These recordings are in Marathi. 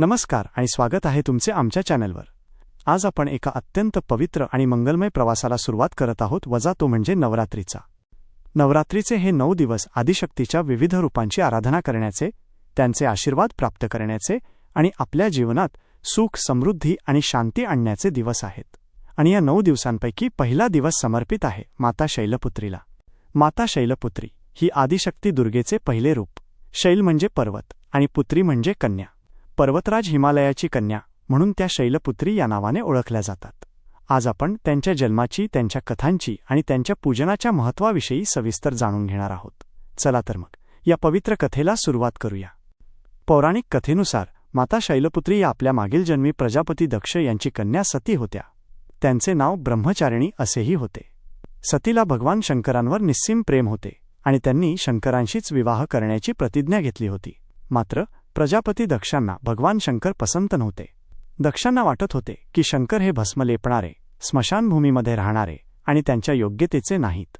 नमस्कार आणि स्वागत आहे तुमचे आमच्या चॅनलवर. आज आपण एका अत्यंत पवित्र आणि मंगलमय प्रवासाला सुरुवात करत आहोत वजा तो म्हणजे नवरात्रीचा. नवरात्रीचे हे नऊ दिवस आदिशक्तीच्या विविध रूपांची आराधना करण्याचे त्यांचे आशीर्वाद प्राप्त करण्याचे आणि आपल्या जीवनात सुख समृद्धी आणि शांती आणण्याचे दिवस आहेत. आणि या नऊ दिवसांपैकी पहिला दिवस समर्पित आहे माता शैलपुत्रीला. माता शैलपुत्री ही आदिशक्ती दुर्गेचे पहिले रूप. शैल म्हणजे पर्वत आणि पुत्री म्हणजे कन्या. पर्वतराज हिमालयाची कन्या म्हणून त्या शैलपुत्री या नावाने ओळखल्या जातात. आज आपण त्यांच्या जन्माची त्यांच्या कथांची आणि त्यांच्या पूजनाच्या महत्त्वाविषयी सविस्तर जाणून घेणार आहोत. चला तर मग या पवित्र कथेला सुरुवात करूया. पौराणिक कथेनुसार माता शैलपुत्री या आपल्या मागील जन्मी प्रजापती दक्ष यांची कन्या सती होत्या. त्यांचे नाव ब्रह्मचारिणी असेही होते. सतीला भगवान शंकरांवर निस्सीम प्रेम होते आणि त्यांनी शंकरांशीच विवाह करण्याची प्रतिज्ञा घेतली होती. मात्र प्रजापती दक्षांना भगवान शंकर पसंत नव्हते. दक्षांना वाटत होते की शंकर हे भस्म लेपणारे स्मशानभूमीमध्ये राहणारे आणि त्यांच्या योग्यतेचे नाहीत.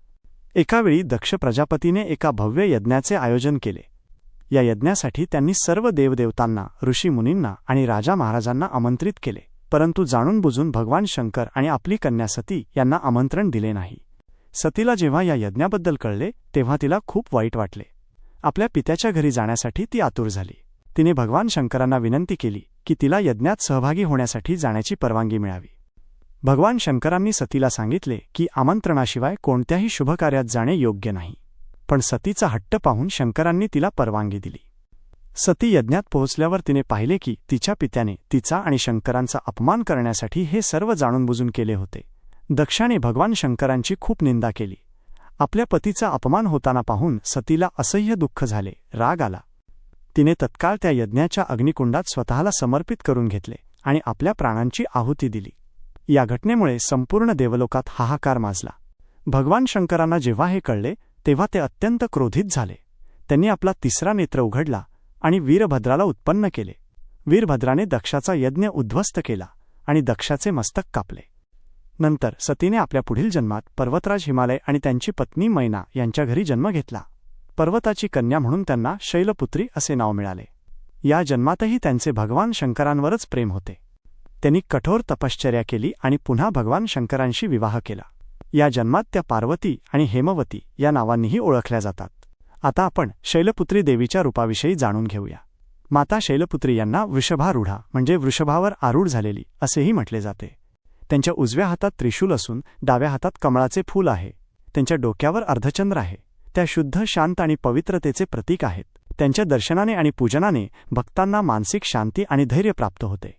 एकावेळी दक्ष प्रजापतीने एका भव्य यज्ञाचे आयोजन केले. या यज्ञासाठी त्यांनी सर्व देवदेवतांना ऋषीमुनींना आणि राजा महाराजांना आमंत्रित केले परंतु जाणून बुजून भगवान शंकर आणि आपली कन्या सती यांना आमंत्रण दिले नाही. सतीला जेव्हा या यज्ञाबद्दल कळले तेव्हा तिला खूप वाईट वाटले. आपल्या पित्याच्या घरी जाण्यासाठी ती आतुर झाली. तिने भगवान शंकरांना विनंती केली की तिला यज्ञात सहभागी होण्यासाठी जाण्याची परवानगी मिळावी. भगवान शंकरांनी सतीला सांगितले की आमंत्रणाशिवाय कोणत्याही शुभकार्यात जाणे योग्य नाही. पण सतीचा हट्ट पाहून शंकरांनी तिला परवानगी दिली. सती यज्ञात पोहोचल्यावर तिने पाहिले की तिच्या पित्याने तिचा आणि शंकरांचा अपमान करण्यासाठी हे सर्व जाणून बुजून केले होते. दक्षाने भगवान शंकरांची खूप निंदा केली. आपल्या पतीचा अपमान होताना पाहून सतीला असह्य दुःख झाले राग आला. तिने तत्काळ त्या यज्ञाच्या अग्निकुंडात स्वतःला समर्पित करून घेतले आणि आपल्या प्राणांची आहुती दिली. या घटनेमुळे संपूर्ण देवलोकात हाहाकार माजला. भगवान शंकरांना जेव्हा हे कळले तेव्हा ते अत्यंत क्रोधित झाले. त्यांनी आपला तिसरा नेत्र उघडला आणि वीरभद्राला उत्पन्न केले. वीरभद्राने दक्षाचा यज्ञ उद्ध्वस्त केला आणि दक्षाचे मस्तक कापले. नंतर सतीने आपल्या पुढील जन्मात पर्वतराज हिमालय आणि त्यांची पत्नी मैना यांच्या घरी जन्म घेतला. पर्वताची कन्या म्हणून त्यांना शैलपुत्री असे नाव मिळाले. या जन्मातही त्यांचे भगवान शंकरांवरच प्रेम होते. त्यांनी कठोर तपश्चर्या केली आणि पुन्हा भगवान शंकरांशी विवाह केला. या जन्मात त्या पार्वती आणि हेमवती या नावांनीही ओळखल्या जातात. आता आपण शैलपुत्री देवीच्या रूपाविषयी जाणून घेऊया. माता शैलपुत्री यांना वृषभारूढा म्हणजे वृषभावर आरूढ झालेली असेही म्हटले जाते. त्यांच्या उजव्या हातात त्रिशूल असून डाव्या हातात कमळाचे फूल आहे. त्यांच्या डोक्यावर अर्धचंद्र आहे. त्या शुद्ध शांत आणि पवित्रतेचे प्रतीक आहेत. त्यांच्या दर्शनाने आणि पूजनाने भक्तांना मानसिक शांती आणि धैर्य प्राप्त होते.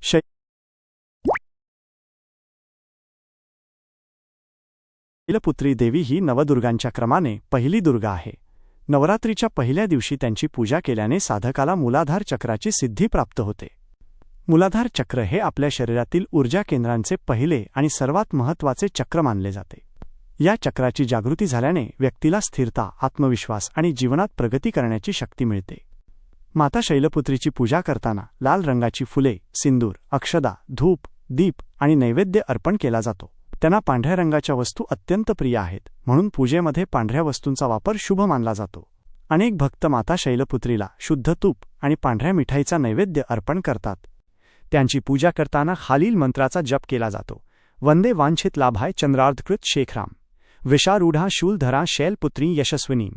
शैलपुत्री देवी ही नवदुर्गांच्या क्रमाने पहिली दुर्गा आहे. नवरात्रीच्या पहिल्या दिवशी त्यांची पूजा केल्याने साधकाला मुलाधार चक्राची सिद्धी प्राप्त होते. मुलाधार चक्र हे आपल्या शरीरातील ऊर्जा केंद्रांचे पहिले आणि सर्वात महत्त्वाचे चक्र मानले जाते. या चक्राची जागृती झाल्याने व्यक्तीला स्थिरता आत्मविश्वास आणि जीवनात प्रगती करण्याची शक्ती मिळते. माता शैलपुत्रीची पूजा करताना लाल रंगाची फुले सिंदूर अक्षदा धूप दीप आणि नैवेद्य अर्पण केला जातो. त्यांना पांढऱ्या रंगाच्या वस्तू अत्यंत प्रिय आहेत म्हणून पूजेमध्ये पांढऱ्या वस्तूंचा वापर शुभ मानला जातो. अनेक भक्त माता शैलपुत्रीला शुद्ध तूप आणि पांढऱ्या मिठाईचा नैवेद्य अर्पण करतात. त्यांची पूजा करताना खालील मंत्राचा जप केला जातो. वंदे वांछित लाभाय चंद्रार्धकृत शेखराम. विषारूढा शूलधरा शैलपुत्री यशस्विनी.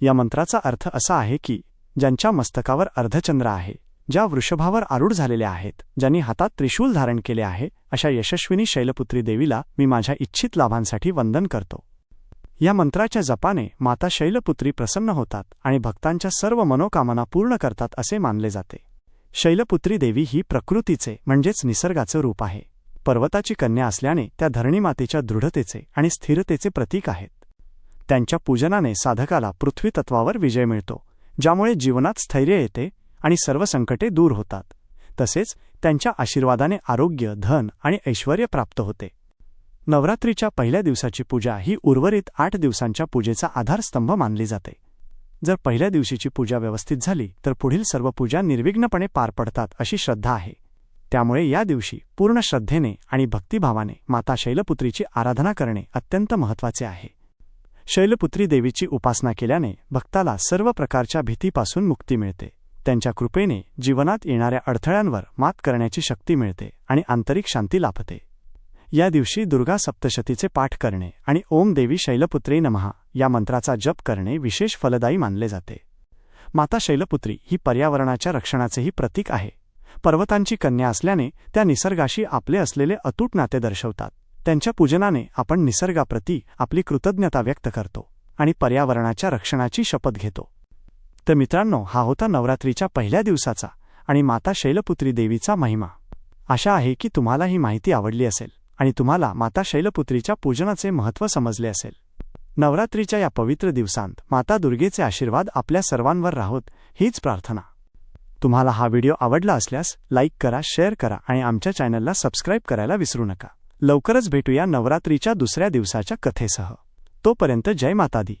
या मंत्राचा अर्थ असा आहे की ज्यांच्या मस्तकावर अर्धचंद्र आहे ज्या वृषभावर आरूढ झालेल्या आहेत ज्यांनी हातात त्रिशूल धारण केले आहे अशा यशस्विनी शैलपुत्री देवीला मी माझ्या इच्छित लाभांसाठी वंदन करतो. या मंत्राच्या जपाने माता शैलपुत्री प्रसन्न होतात आणि भक्तांच्या सर्व मनोकामना पूर्ण करतात असे मानले जाते. शैलपुत्री देवी ही प्रकृतीचे म्हणजेच निसर्गाचं रूप आहे. पर्वताची कन्या असल्याने त्या धरणीमातेच्या दृढतेचे आणि स्थिरतेचे प्रतीक आहेत. त्यांच्या पूजनाने साधकाला पृथ्वी तत्वावर विजय मिळतो ज्यामुळे जीवनात स्थैर्य येते आणि सर्व संकटे दूर होतात. तसेच त्यांच्या आशीर्वादाने आरोग्य धन आणि ऐश्वर प्राप्त होते. नवरात्रीच्या पहिल्या दिवसाची पूजा ही उर्वरित आठ दिवसांच्या पूजेचा आधारस्तंभ मानली जाते. जर पहिल्या दिवशीची पूजा व्यवस्थित झाली तर पुढील सर्व पूजा निर्विघ्नपणे पार पडतात अशी श्रद्धा आहे. त्यामुळे या दिवशी पूर्ण श्रद्धेने आणि भक्तिभावाने माता शैलपुत्रीची आराधना करणे अत्यंत महत्त्वाचे आहे. शैलपुत्री देवीची उपासना केल्याने भक्ताला सर्व प्रकारच्या भीतीपासून मुक्ती मिळते. त्यांच्या कृपेने जीवनात येणाऱ्या अडथळ्यांवर मात करण्याची शक्ती मिळते आणि आंतरिक शांती लाभते. या दिवशी दुर्गा सप्तशतीचे पाठ करणे आणि ओम देवी शैलपुत्री नमहा या मंत्राचा जप करणे विशेष फलदायी मानले जाते. माता शैलपुत्री ही पर्यावरणाच्या रक्षणाचेही प्रतीक आहे. पर्वतांची कन्या असल्याने त्या निसर्गाशी आपले असलेले अतूट नाते दर्शवतात. त्यांच्या पूजनाने आपण निसर्गाप्रती आपली कृतज्ञता व्यक्त करतो आणि पर्यावरणाच्या रक्षणाची शपथ घेतो. तर मित्रांनो हा होता नवरात्रीच्या पहिल्या दिवसाचा आणि माता शैलपुत्री देवीचा महिमा. आशा आहे की तुम्हाला ही माहिती आवडली असेल आणि तुम्हाला माता शैलपुत्रीच्या पूजनाचे महत्त्व समजले असेल. नवरात्रीच्या या पवित्र दिवसांत माता दुर्गेचे आशीर्वाद आपल्या सर्वांवर राहोत हीच प्रार्थना. तुम्हाला हा व्हिडिओ आवडला असल्यास लाईक करा शेअर करा आणि आमच्या चॅनलला सबस्क्राईब करायला विसरू नका. लवकरच भेटूया नवरात्रीच्या दुसऱ्या दिवसाच्या कथेसह. तोपर्यंत जय माता दी